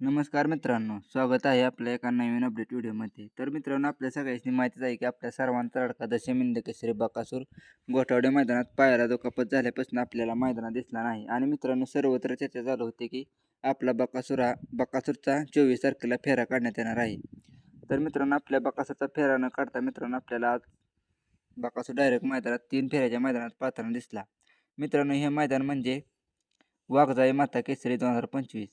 नमस्कार मित्रांनो स्वागत आहे आपल्या एका नवीन अपडेट व्हिडिओमध्ये. तर मित्रांनो आपल्या सगळ्याची माहितीच आहे की आपल्या सर्वांचा लडका दशमिंद केसरी बकासूर गोठवडे मैदानात पायाला दुखापत झाल्यापासून आपल्याला मैदानात दिसला नाही. आणि मित्रांनो सर्वत्र चर्चा चालू होती की आपला बकासूर हा बकासूरचा चोवीस तारखेला फेरा काढण्यात येणार आहे. तर मित्रांनो आपल्या बकासूरचा फेरा न काढता मित्रांनो आपल्याला आज बकासूर डायरेक्ट मैदानात तीन फेऱ्याच्या मैदानात पाहताना दिसला. मित्रांनो हे मैदान म्हणजे वाघजाई माता केसरी दोन हजार पंचवीस.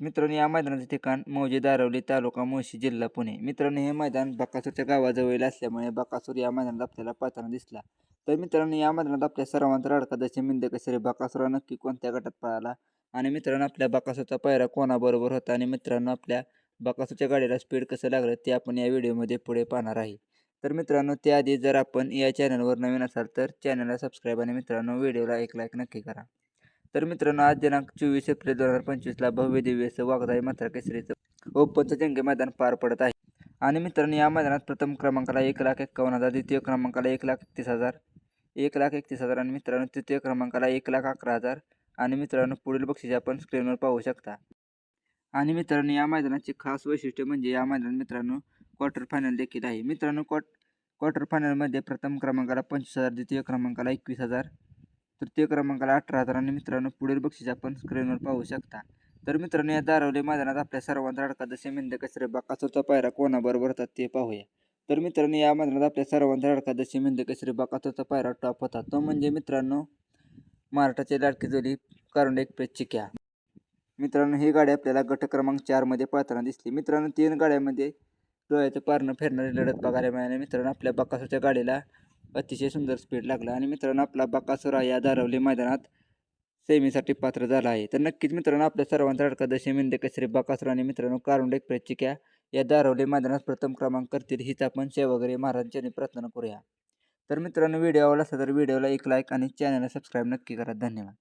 मित्रांनो या मैदानाचे ठिकाण मौजे दारवली तालुका मुळशी जिल्हा पुणे. मित्रांनो हे मैदान बकासूरच्या गावाजवळील असल्यामुळे बकासूर या मैदानात आपल्याला पाहताना दिसला. तर मित्रांनो या मैदानात आपल्या सर्वांचा रडका दशमी मिंदकसरी बकासुरा नक्की कोणत्या गटात पळाला? आणि मित्रांनो आपल्या बकासूरचा पायरा कोणाबरोबर होता? आणि मित्रांनो आपल्या बकासूरच्या गाडीला स्पीड कसं लागलं ते आपण या व्हिडिओमध्ये पुढे पाहणार आहे. तर मित्रांनो त्याआधी जर आपण या चॅनलवर नवीन असाल तर चॅनलला सबस्क्राईब आणि मित्रांनो व्हिडिओला एक लाईक नक्की करा. तर मित्रांनो आज दिनांक चोवीस एप्रिल दोन हजार पंचवीसला भव्य दिव्य असं वाघदाई मात्र केसरीचं. ओपनचं जंगे मैदान पार पडत आहे. आणि मित्रांनो या मैदानात प्रथम क्रमांकाला एक लाख एक्कावन्न हजार द्वितीय क्रमांकाला एक लाख एकतीस हजार एक लाख एकतीस हजार आणि मित्रांनो तृतीय क्रमांकाला एक लाख अकरा हजार आणि मित्रांनो पुढील बक्षीस आपण स्क्रीनवर पाहू शकता. आणि मित्रांनो या मैदानाचे खास वैशिष्ट्य म्हणजे या मैदानात मित्रांनो क्वार्टर फायनल देखील आहे. मित्रांनो क्वार्ट क्वार्टर फायनलमध्ये प्रथम क्रमांकाला पंचवीस हजार द्वितीय क्रमांकाला एकवीस हजार तृतीय क्रमांकाला अठरा हजार. आणि मित्रांनो पुढील बक्षीस आपण स्क्रीनवर पाहू शकता. तर मित्रांनो या दारवली मैदानात आपल्या सर्वांचा अडका जसे मिंद कसरे बाकासूरचा पायरा कोणाबरोबर भरतात ते पाहूया. तर मित्रांनो या मैदानात आपल्या सर्वांचा अडका जसे मिंद कसरे बाकासूरचा पायरा टॉप होता तो म्हणजे मित्रांनो महाराष्ट्राची लाडकी जोडी एक एक्सप्रेस चिक्या. मित्रांनो ही गाडी आपल्याला गट क्रमांक चारमध्ये पळताना दिसली. मित्रांनो तीन गाड्यामध्ये डोळ्याचं पारणं फिरणारी लढत बघायला मिळाली. मित्रांनो आपल्या बकासूरच्या गाडीला अतिशय सुंदर स्पीड लागला. आणि मित्रांनो आपला बकासुरा या दारवली मैदानात सेमीसाठी पात्र झाला आहे. तर नक्कीच मित्रांनो आपल्या सर्वांचा अडका दशमिंद मिंदे कसरी बकासुरा आणि मित्रांनो कारुंडे एक्सप्रेस या दारवली मैदानात प्रथम क्रमांक करतील हीच आपण सेवागरी महाराजांच्या प्रार्थना करूया. तर मित्रांनो व्हिडिओ आवडला असेल तर व्हिडिओला एक लाईक आणि चॅनलला सबस्क्राईब नक्की करा. धन्यवाद.